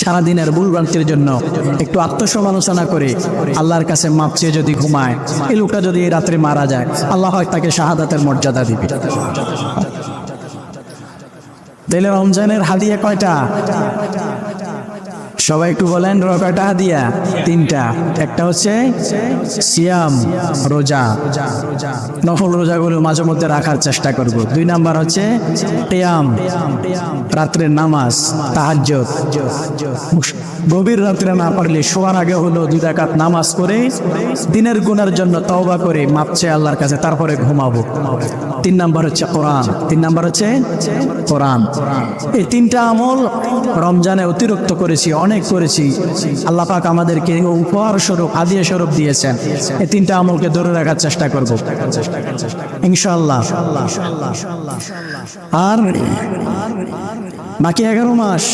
সারাদিনের ভুল ভ্রান্তির জন্য একটু আত্মসমালোচনা করে আল্লাহর কাছে মাপ চেয়ে যদি ঘুমায়, এই লোকটা যদি এই রাত্রে মারা যায়, আল্লাহ হয় তাকে শাহাদাতের মর্যাদা দিবে। তাইলে রমজানের হাদিয়া কয়টা? সবাই একটু বলেন কয়টা হাদিয়া তিনটা। একটা হচ্ছে সিয়াম, রোজা। নফল রোজাগুলো মাঝে মধ্যে রাখার চেষ্টা করব। দুই নাম্বার হচ্ছে টেয়াম, রাত্রের নামাজ, তাহাজ্জুদ। গভীর রাত্রে না পারলে শোয়ার আগে হলো দুই ডাকাত নামাজ করে দিনের গুনার জন্য তওবা করে মাপছে আল্লাহর কাছে, তারপরে ঘুমাবো। তিন নাম্বার হচ্ছে কোরআন। তিন নাম্বার হচ্ছে কোরআন। এই তিনটা আমল রমজানে অতিরিক্ত করেছি, অনেক করেছি। আল্লাহ পাক আমাদেরকে উপহার স্বরূপ আদিয়া স্বরূপ দিয়েছেন। এই তিনটা আমলকে ধরে রাখার চেষ্টা করব। ইনশাল্লাহ আর বাকি এগারো মাস